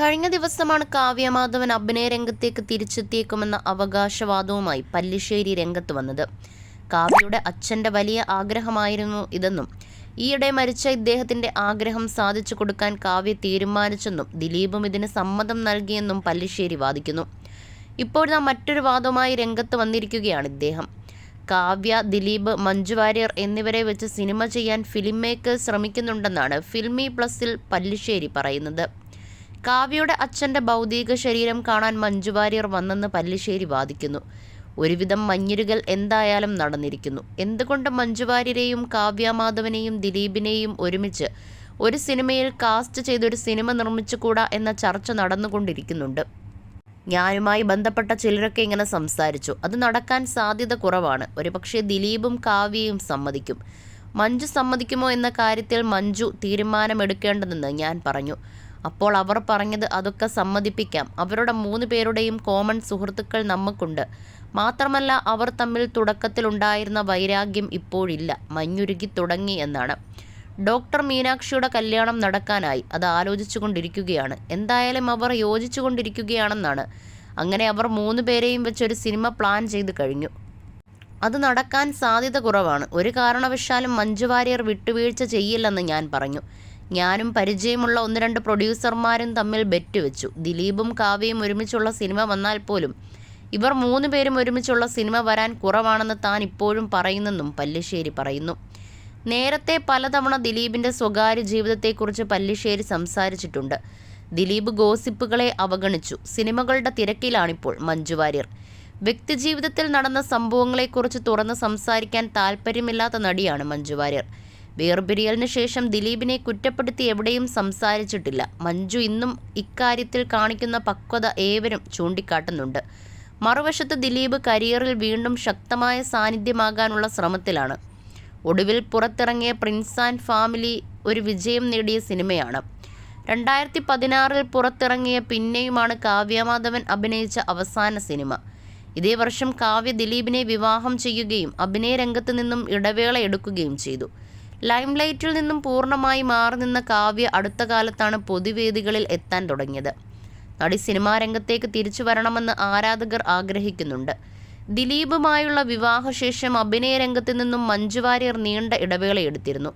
കഴിഞ്ഞ ദിവസമാണ് കാവ്യമാധവൻ അഭിനയ രംഗത്തേക്ക് തിരിച്ചെത്തിയേക്കുമെന്ന അവകാശവാദവുമായി പല്ലിശ്ശേരി രംഗത്ത് വന്നത്. കാവ്യയുടെ അച്ഛന്റെ വലിയ ആഗ്രഹമായിരുന്നു ഇതെന്നും ഈയിടെ മരിച്ച ഇദ്ദേഹത്തിന്റെ ആഗ്രഹം സാധിച്ചു കൊടുക്കാൻ കാവ്യ തീരുമാനിച്ചെന്നും ദിലീപും ഇതിന് സമ്മതം നൽകിയെന്നും പല്ലിശ്ശേരി വാദിക്കുന്നു. ഇപ്പോഴാ മറ്റൊരു വാദവുമായി രംഗത്ത് വന്നിരിക്കുകയാണ് ഇദ്ദേഹം. കാവ്യ ദിലീപ് മഞ്ജു വാര്യർ എന്നിവരെ വെച്ച് സിനിമ ചെയ്യാൻ ഫിലിം മേക്കേഴ്സ് ശ്രമിക്കുന്നുണ്ടെന്നാണ് ഫിൽമി പ്ലസിൽ പല്ലിശ്ശേരി പറയുന്നത്. കാവ്യയുടെ അച്ഛന്റെ ഭൗതിക ശരീരം കാണാൻ മഞ്ജുവാര്യർ വന്നെന്ന് പല്ലിശ്ശേരി വാദിക്കുന്നു. ഒരുവിധം മഞ്ഞുരുകൽ എന്തായാലും നടന്നിരിക്കുന്നു. എന്തുകൊണ്ട് മഞ്ജുവാര്യരെയും കാവ്യമാധവനെയും ദിലീപിനെയും ഒരുമിച്ച് ഒരു സിനിമയിൽ കാസ്റ്റ് ചെയ്തൊരു സിനിമ നിർമ്മിച്ചുകൂടാ എന്ന ചർച്ച നടന്നുകൊണ്ടിരിക്കുന്നുണ്ട്. ഞാനുമായി ബന്ധപ്പെട്ട ചിലരൊക്കെ ഇങ്ങനെ സംസാരിച്ചു. അത് നടക്കാൻ സാധ്യത കുറവാണ്. ഒരുപക്ഷെ ദിലീപും കാവ്യയും സമ്മതിക്കും. മഞ്ജു സമ്മതിക്കുമോ എന്ന കാര്യത്തിൽ മഞ്ജു തീരുമാനമെടുക്കേണ്ടതെന്ന് ഞാൻ പറഞ്ഞു. അപ്പോൾ അവർ പറഞ്ഞത് അതൊക്കെ സമ്മതിപ്പിക്കാം. അവരുടെ മൂന്ന് പേരുടെയും കോമൺ സുഹൃത്തുക്കൾ നമുക്കുണ്ട് മാത്രമല്ല അവർ തമ്മിൽ തുടക്കത്തിലുണ്ടായിരുന്ന വൈരാഗ്യം ഇപ്പോഴില്ല. മഞ്ഞുരുകി തുടങ്ങി എന്നാണ്. ഡോക്ടർ മീനാക്ഷിയുടെ കല്യാണം നടക്കാനായി. അത് ആലോചിച്ചു കൊണ്ടിരിക്കുകയാണ് എന്തായാലും അവർ യോജിച്ചു കൊണ്ടിരിക്കുകയാണെന്നാണ് അങ്ങനെ അവർ മൂന്ന് പേരെയും വെച്ചൊരു സിനിമ പ്ലാൻ ചെയ്ത് കഴിഞ്ഞു. അത് നടക്കാൻ സാധ്യത കുറവാണ്. ഒരു കാരണവശാലും മഞ്ജു വാര്യർ വിട്ടുവീഴ്ച ചെയ്യില്ലെന്ന് ഞാൻ പറഞ്ഞു. ഞാനും പരിചയമുള്ള ഒന്ന് രണ്ട് പ്രൊഡ്യൂസർമാരും തമ്മിൽ ബെറ്റ് വെച്ചു ദിലീപും കാവ്യയും ഒരുമിച്ചുള്ള സിനിമ വന്നാൽ പോലും ഇവർ മൂന്ന് പേരും ഒരുമിച്ചുള്ള സിനിമ വരാൻ കുറവാണെന്ന് താൻ ഇപ്പോഴും പറയുന്നെന്നും പല്ലിശ്ശേരി പറയുന്നു. നേരത്തെ പലതവണ ദിലീപിന്റെ സ്വകാര്യ ജീവിതത്തെക്കുറിച്ച് പല്ലിശ്ശേരി സംസാരിച്ചിട്ടുണ്ട്. ദിലീപ് ഗോസിപ്പുകളെ അവഗണിച്ചു. സിനിമകളുടെ തിരക്കിലാണിപ്പോൾ മഞ്ജു വാര്യർ. വ്യക്തിജീവിതത്തിൽ നടന്ന സംഭവങ്ങളെക്കുറിച്ച് തുറന്ന് സംസാരിക്കാൻ താല്പര്യമില്ലാത്ത നടിയാണ് മഞ്ജു വാര്യർ. വേർപിരിയലിന് ശേഷം ദിലീപിനെ കുറ്റപ്പെടുത്തി എവിടെയും സംസാരിച്ചിട്ടില്ല. മഞ്ജു ഇന്നും ഇക്കാര്യത്തിൽ കാണിക്കുന്ന പക്വത ഏവരും ചൂണ്ടിക്കാട്ടുന്നുണ്ട്. മറുവശത്ത് ദിലീപ് കരിയറിൽ വീണ്ടും ശക്തമായ സാന്നിധ്യമാകാനുള്ള ശ്രമത്തിലാണ്. ഒടുവിൽ പുറത്തിറങ്ങിയ പ്രിൻസ് ആൻഡ് ഫാമിലി ഒരു വിജയം നേടിയ സിനിമയാണ്. രണ്ടായിരത്തി പതിനാറിൽ പുറത്തിറങ്ങിയ പിന്നെയുമാണ് കാവ്യമാധവൻ അഭിനയിച്ച അവസാന സിനിമ. ഇതേ വർഷം കാവ്യ ദിലീപിനെ വിവാഹം ചെയ്യുകയും അഭിനയ രംഗത്ത് നിന്നും ഇടവേള എടുക്കുകയും ചെയ്തു. ലൈംലൈറ്റിൽ നിന്നും പൂർണമായി മാറി നിന്ന കാവ്യ അടുത്ത കാലത്താണ് പൊതുവേദികളിൽ എത്താൻ തുടങ്ങിയത്. നടി സിനിമാ രംഗത്തേക്ക് തിരിച്ചു വരണമെന്ന് ആരാധകർ ആഗ്രഹിക്കുന്നുണ്ട്. ദിലീപുമായുള്ള വിവാഹശേഷം അഭിനയ രംഗത്ത് നിന്നും മഞ്ജു വാര്യർ നീണ്ട ഇടവേളയെടുത്തിരുന്നു.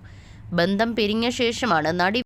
ബന്ധം പിരിഞ്ഞ ശേഷമാണ് നടി